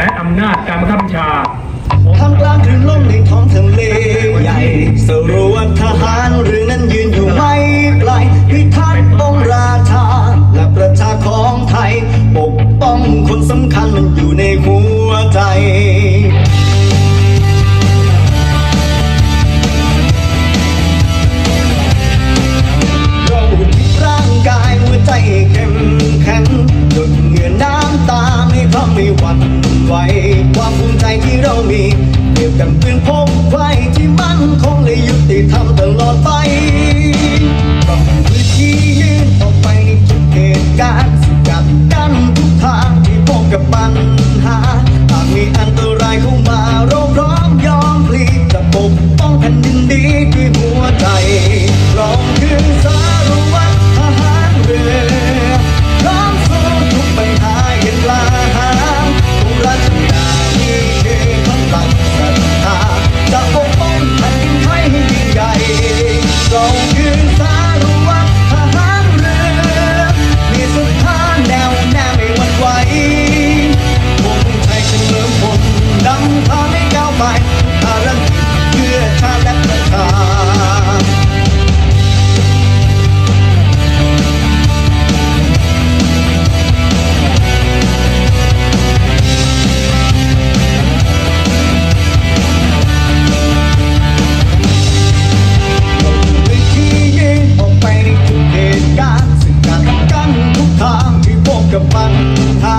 และอำนาจการบังคับบัญชาทำกลางคลื่นลมในท้องทะเลใหญ่สรวจทหารเรือนั้นยืนอยู่ไม่ไกลพิทักษ์องราชาและประชาของไทย ปกป้องคนสำคัญมันอยู่ใน ไหว ความภูมิใจที่เรามีเปรียบกันเป็นพงไฟที่มั่นคงและยุติธรรมตลอดไปเมื่อคืนต่อไปทุกเหตุการณ์สกัดกั้นทุกทางที่พวกกับปัญหาหากมีอันตรายเข้ามา กับปัญหา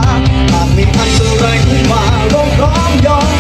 หากมีอันตรายขึ้นมาเรองร้อมยอม